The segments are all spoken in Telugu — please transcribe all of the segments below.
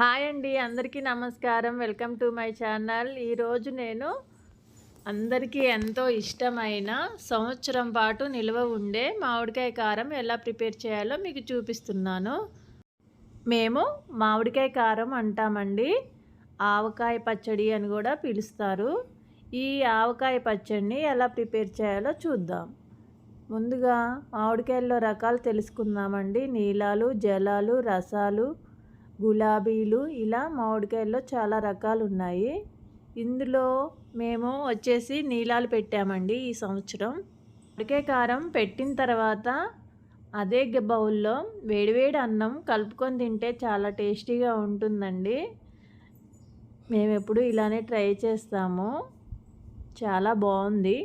హాయ్ అండి అందరికీ నమస్కారం. Welcome to my channel. ఈరోజు నేను అందరికీ ఎంతో ఇష్టమైన సంవత్సరం పాటు నిల్వ ఉండే మామిడికాయ కారం ఎలా ప్రిపేర్ చేయాలో మీకు చూపిస్తున్నాను. మేము మామిడికాయ కారం అంటామండి. ఆవకాయ పచ్చడి అని కూడా పిలుస్తారు. ఈ ఆవకాయ పచ్చడిని ఎలా ప్రిపేర్ చేయాలో చూద్దాం. ముందుగా మామిడికాయల్లో రకాలు తెలుసుకుందామండి. నీలాలు జలాలు రసాలు గులాబీలు ఇలా మామిడికాయల్లో చాలా రకాలు ఉన్నాయి ఇందులో మేము వచ్చేసి నీలాలు పెట్టామండి ఈ సంవత్సరం. మామిడికాయ కారం పెట్టిన తర్వాత అదే బౌల్లో వేడివేడి అన్నం కలుపుకొని తింటే చాలా టేస్టీగా ఉంటుందండి. మేము ఎప్పుడు ఇలానే ట్రై చేస్తాము. చాలా బాగుంది.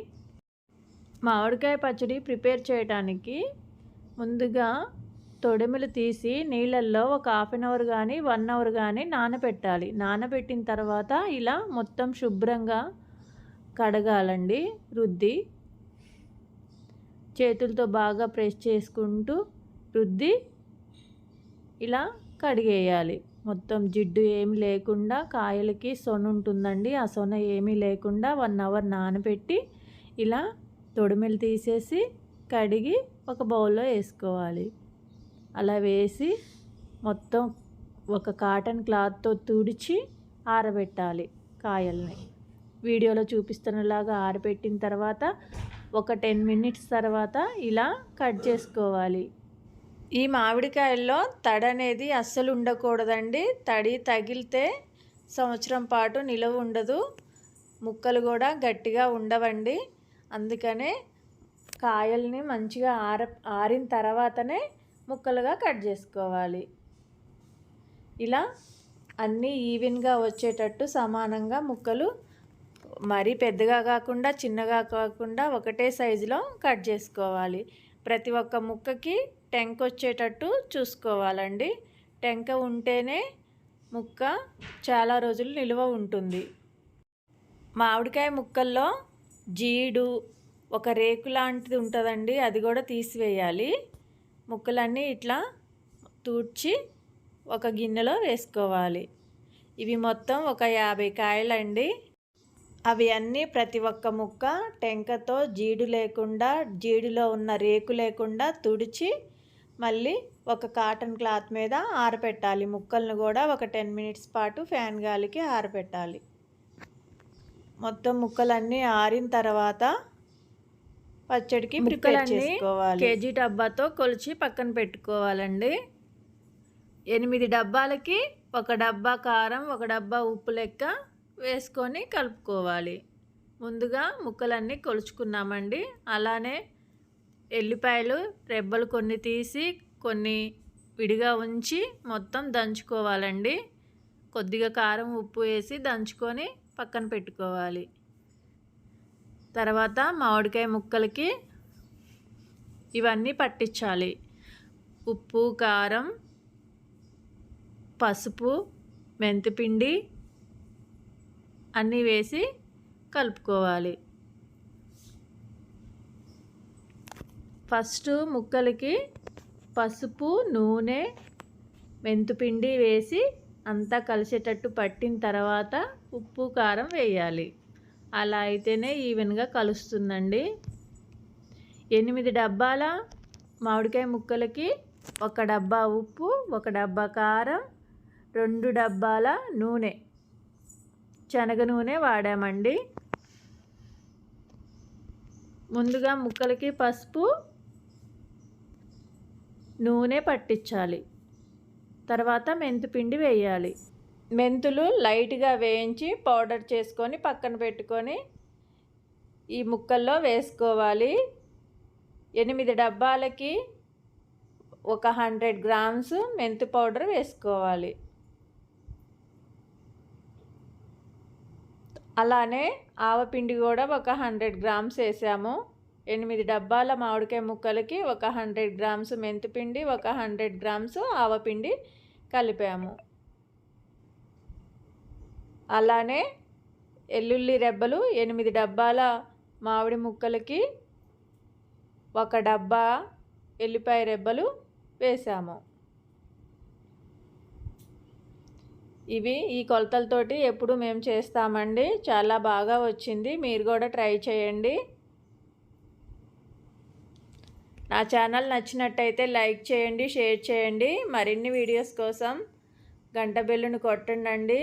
మామిడికాయ పచ్చడి ప్రిపేర్ చేయడానికి ముందుగా తొడిమిలు తీసి నీళ్ళల్లో ఒక హాఫ్ అన్ అవర్ కానీ వన్ అవర్ కానీ నానబెట్టాలి. నానబెట్టిన తర్వాత ఇలా మొత్తం శుభ్రంగా కడగాలండి రుద్ది. చేతులతో బాగా ప్రెస్ చేసుకుంటూ రుద్ది ఇలా కడిగేయాలి. మొత్తం జిడ్డు ఏమి లేకుండా కాయలకి సొన ఉంటుందండి. ఆ సొన ఏమీ లేకుండా వన్ అవర్ నానబెట్టి ఇలా తొడిమెలు తీసేసి కడిగి ఒక బౌల్లో వేసుకోవాలి. అలా వేసి మొత్తం ఒక కాటన్ క్లాత్తో తుడిచి ఆరబెట్టాలి కాయల్ని. వీడియోలో చూపిస్తున్నలాగా ఆరబెట్టిన తర్వాత ఒక టెన్ మినిట్స్ తర్వాత ఇలా కట్ చేసుకోవాలి. ఈ మామిడికాయల్లో తడి అనేది అస్సలు ఉండకూడదండి. తడి తగిలితే సంవత్సరం పాటు నిలవ ఉండదు. ముక్కలు కూడా గట్టిగా ఉండవండి. అందుకనే కాయల్ని మంచిగా ఆర ఆరిన తర్వాతనే ముక్కలుగా కట్ చేసుకోవాలి. ఇలా అన్నీ ఈవెన్గా వచ్చేటట్టు సమానంగా ముక్కలు మరీ పెద్దగా కాకుండా చిన్నగా కాకుండా ఒకటే సైజులో కట్ చేసుకోవాలి. ప్రతి ఒక్క ముక్కకి టెంక వచ్చేటట్టు చూసుకోవాలండి. టెంక ఉంటేనే ముక్క చాలా రోజులు నిలువ ఉంటుంది. మామిడికాయ ముక్కల్లో జీడు ఒక రేకు లాంటిది ఉంటుందండి అది కూడా తీసివేయాలి. ముక్కలన్నీ ఇట్లా తూడ్చి ఒక గిన్నెలో వేసుకోవాలి. ఇవి మొత్తం ఒక యాభై కాయలండి. అవి అన్నీ ప్రతి ఒక్క ముక్క టెంకతో జీడు లేకుండా జీడులో ఉన్న రేకు లేకుండా తుడిచి మళ్ళీ ఒక కాటన్ క్లాత్ మీద ఆరబెట్టాలి ముక్కలను కూడా ఒక టెన్ మినిట్స్ పాటు ఫ్యాన్ గాలికి ఆరబెట్టాలి మొత్తం ముక్కలన్నీ ఆరిన తర్వాత పచ్చడికి ప్రిపేర్ చేసుకోవాలి. కేజీ డబ్బాతో కొలిచి పక్కన పెట్టుకోవాలండి. ఎనిమిది డబ్బాలకి ఒక డబ్బా కారం ఒక డబ్బా ఉప్పు లెక్క వేసుకొని కలుపుకోవాలి. ముందుగా ముక్కలన్నీ కొలుచుకున్నామండి. అలానే ఎల్లిపాయలు రెబ్బలు కొన్ని తీసి కొన్ని విడిగా ఉంచి మొత్తం దంచుకోవాలండి. కొద్దిగా కారం ఉప్పు వేసి దంచుకొని పక్కన పెట్టుకోవాలి. తర్వాత మామిడికాయ ముక్కలకి ఇవన్నీ పట్టించాలి. ఉప్పు కారం పసుపు మెంతిపిండి అన్నీ వేసి కలుపుకోవాలి. ఫస్ట్ ముక్కలకి పసుపు నూనె మెంతిపిండి వేసి అంతా కలిసేటట్టు పట్టిన తర్వాత ఉప్పు కారం వేయాలి. అలా అయితేనే ఈవెన్గా కలుస్తుందండి. ఎనిమిది డబ్బాల మామిడికాయ ముక్కలకి ఒక డబ్బా ఉప్పు ఒక డబ్బా కారం రెండు డబ్బాల నూనె. శనగ నూనె వాడామండి. ముందుగా ముక్కలకి పసుపు నూనె పట్టించాలి. తర్వాత మెంతిపిండి వేయాలి. మెంతులు లైట్గా వేయించి పౌడర్ చేసుకొని పక్కన పెట్టుకొని ఈ ముక్కల్లో వేసుకోవాలి. ఎనిమిది డబ్బాలకి ఒక హండ్రెడ్ గ్రామ్స్ మెంతి పౌడర్ వేసుకోవాలి. అలానే ఆవపిండి కూడా ఒక హండ్రెడ్ గ్రామ్స్ వేసాము. ఎనిమిది డబ్బాల మామిడికాయ ముక్కలకి ఒక హండ్రెడ్ గ్రామ్స్ మెంతిపిండి ఒక హండ్రెడ్ గ్రామ్స్ ఆవపిండి కలిపాము. అలానే ఎల్లుల్లి రెబ్బలు ఎనిమిది డబ్బాల మామిడి ముక్కలకి ఒక డబ్బా ఎల్లిపాయ రెబ్బలు వేసాము. ఇవి ఈ కొలతలతోటి ఎప్పుడు మేము చేస్తామండి. చాలా బాగా వచ్చింది. మీరు కూడా ట్రై చేయండి. నా ఛానల్ నచ్చినట్టయితే లైక్ చేయండి షేర్ చేయండి. మరిన్ని వీడియోస్ కోసం గంట బెల్లును కొట్టండి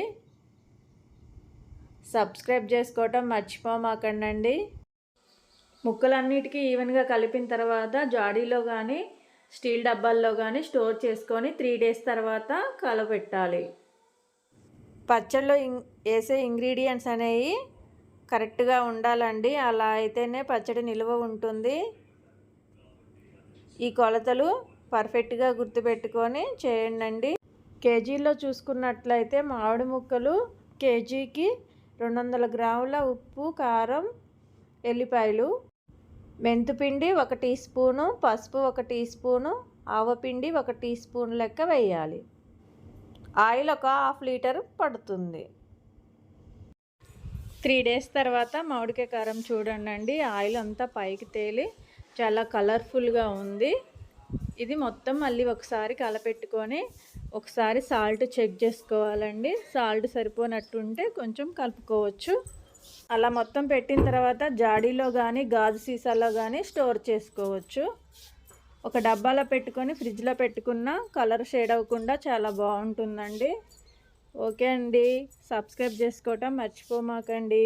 సబ్స్క్రైబ్ చేసుకోవటం మర్చిపోమాకండి ముక్కలన్నిటికీ ఈవెన్గా కలిపిన తర్వాత జాడీలో కానీ స్టీల్ డబ్బాల్లో కానీ స్టోర్ చేసుకొని త్రీ డేస్ తర్వాత కలపెట్టాలి. పచ్చళ్ళలో ఇం వేసే ఇంగ్రీడియంట్స్ అనేవి కరెక్ట్గా ఉండాలండి. అలా అయితేనే పచ్చడి నిల్వ ఉంటుంది. ఈ కొలతలు పర్ఫెక్ట్గా గుర్తుపెట్టుకొని చేయండి కేజీలో చూసుకున్నట్లయితే మామిడి ముక్కలు కేజీకి రెండు వందల గ్రాముల ఉప్పు కారం ఎల్లిపాయలు మెంతుపిండి ఒక టీ స్పూను పసుపు ఒక టీ స్పూను ఆవపిండి ఒక టీ స్పూన్ లెక్క వేయాలి. ఆయిల్ ఒక హాఫ్ లీటర్ పడుతుంది. త్రీ డేస్ తర్వాత మామిడికాయ కారం చూడండి ఆయిల్ అంతా పైకి తేలి చాలా కలర్ఫుల్గా ఉంది. ఇది మొత్తం మళ్ళీ ఒకసారి కలపెట్టుకొని ఒకసారి సాల్ట్ చెక్ చేసుకోవాలండి. సాల్ట్ సరిపోనట్టుంటే కొంచెం కలుపుకోవచ్చు. అలా మొత్తం పెట్టిన తర్వాత జాడీలో కానీ గాజు సీసాలో కానీ స్టోర్ చేసుకోవచ్చు. ఒక డబ్బాలో పెట్టుకొని ఫ్రిడ్జ్లో పెట్టుకున్న కలర్ షేడ్ అవ్వకుండా చాలా బాగుంటుందండి. ఓకే అండి. సబ్స్క్రైబ్ చేసుకోవటం మర్చిపోమాకండి.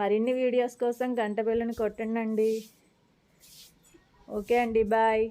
మరిన్ని వీడియోస్ కోసం గంట బిల్లుని కొట్టండి ఓకే అండి. బాయ్